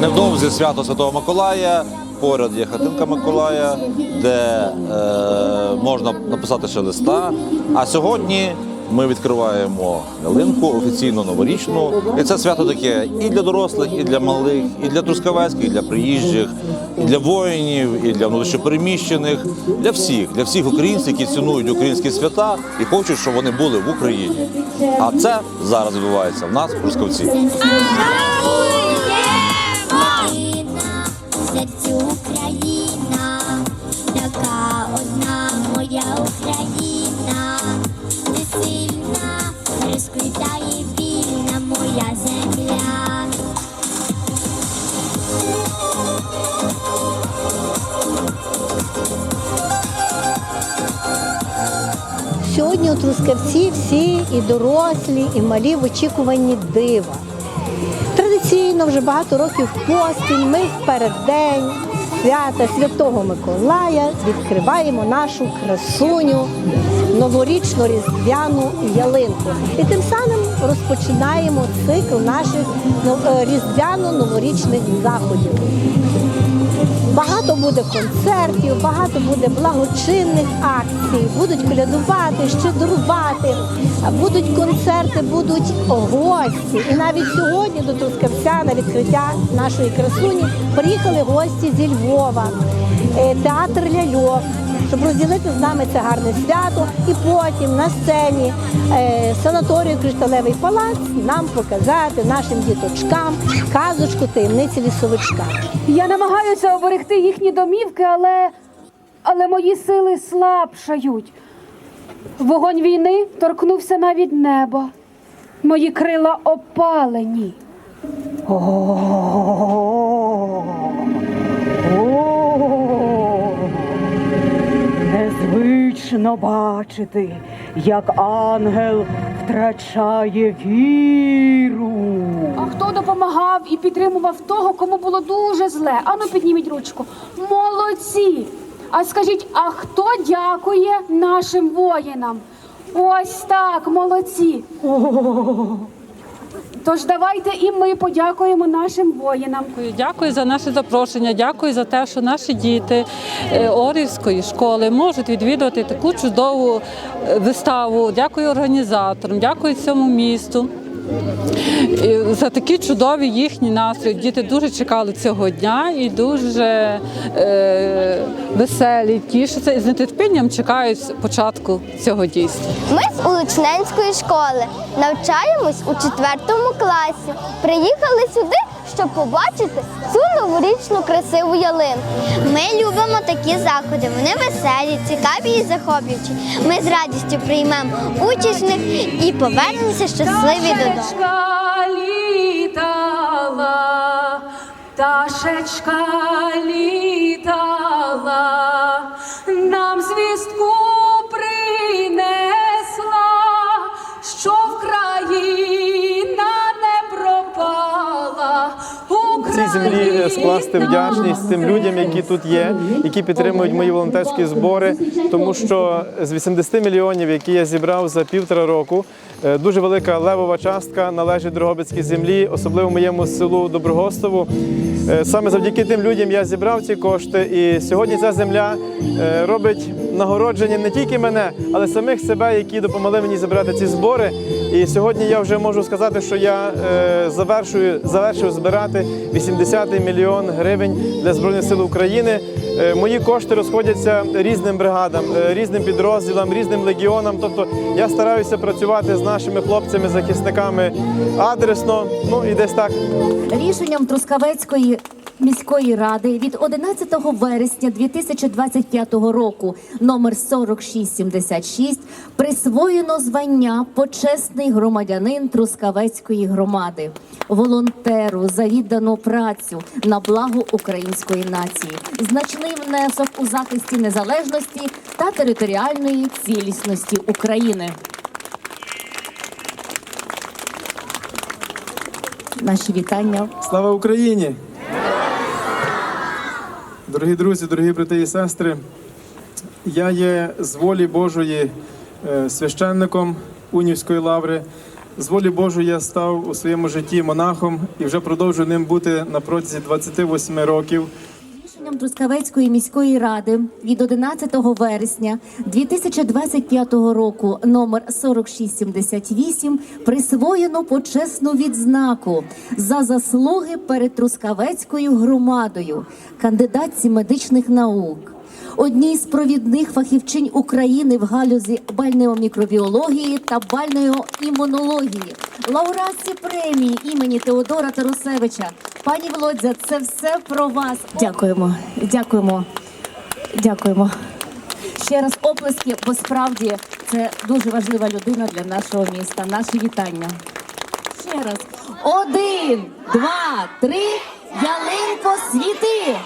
Невдовзі свято Святого Миколая. Поряд є хатинка Миколая, де е, можна написати ще листа. А сьогодні ми відкриваємо ялинку офіційно новорічну. І це свято таке і для дорослих, і для малих, і для трускавецьких, і для приїжджих, і для воїнів, і для внутрішньопереміщених, для всіх, для всіх українців, які цінують українські свята і хочуть, щоб вони були в Україні. А це зараз відбувається в нас в Трускавці. Сьогодні у Трускавці всі і дорослі, і малі в очікуванні дива. Традиційно вже багато років поспіль ми в переддень свята Святого Миколая відкриваємо нашу красуню новорічну різдвяну ялинку. І тим самим розпочинаємо цикл наших ну, е, різдвяно-новорічних заходів. Багато буде концертів, багато буде благочинних акцій, будуть колядувати, щедрувати, будуть концерти, будуть гості. І навіть сьогодні до Трускавця на відкриття нашої красуні приїхали гості зі Львова, Е, театр ляльок, щоб розділити з нами це гарне свято, і потім на сцені е, санаторію Кришталевий палац нам показати нашим діточкам казочку таємниці лісовичка. Я намагаюся оберегти їхні домівки, але, але мої сили слабшають. Вогонь війни торкнувся навіть неба. Мої крила опалені. Незвично бачити, як ангел втрачає віру. А хто допомагав і підтримував того, кому було дуже зле? Ану, підніміть ручку. Молодці! А скажіть, а хто дякує нашим воїнам? Ось так, молодці. Тож давайте і ми подякуємо нашим воїнам. Дякую, за наше запрошення. Дякую за те, що наші діти е, Орівської школи можуть відвідувати таку чудову е, виставу. Дякую організаторам, дякую цьому місту. За такі чудові їхні настрої. Діти дуже чекали цього дня і дуже е, веселі, тішаться і з нетерпінням чекають початку цього дійства. Ми з Улучненської школи навчаємось у четвертому класі. Приїхали сюди, щоб побачити цю новорічну красиву ялинку. Ми любимо такі заходи. Вони веселі, цікаві і захоплюючі. Ми з радістю приймемо участь в них і повернемося щасливі додому. Літала, пташечка літала, землі скласти вдячність тим людям, які тут є, які підтримують мої волонтерські збори, тому що з 80 мільйонів, які я зібрав за півтора року, е, дуже велика левова частка належить Дрогобицькій землі, особливо моєму селу Доброгостову. Е, Саме завдяки тим людям я зібрав ці кошти, і сьогодні ця земля е, робить нагородження не тільки мене, але самих себе, які допомогли мені зібрати ці збори. І сьогодні я вже можу сказати, що я завершую завершив збирати 80 мільйон гривень для збройних сил України. Е, Мої кошти розходяться різним бригадам, е, різним підрозділам, різним легіонам. Тобто я стараюся працювати з нашими хлопцями, захисниками адресно. Ну і десь так. Рішенням Трускавецької міської ради від 11 вересня 2025 року. Номер 4676 присвоєно звання почесний громадянин Трускавецької громади, волонтеру за віддану працю на благо української нації, значний внесок у захисті незалежності та територіальної цілісності України. Наші вітання. Слава Україні! Дорогі друзі, дорогі брати і сестри, я є з волі Божої е, священником Унівської лаври. З волі Божої я став у своєму житті монахом і вже продовжую ним бути на протязі 28 років. Рішенням Трускавецької міської ради від 11 вересня 2025 року номер 4678 присвоєно почесну відзнаку за заслуги перед Трускавецькою громадою, кандидатці медичних наук. Одній з провідних фахівчинь України в галузі бальнеомікробіології та бальнеоімунології, лауреатці премії імені Теодора Тарусевича. Пані Володя, це все про вас. Дякуємо, дякуємо, дякуємо. Ще раз оплески, бо справді це дуже важлива людина для нашого міста. Наші вітання. Ще раз. Один, два, три. Ялинко світи!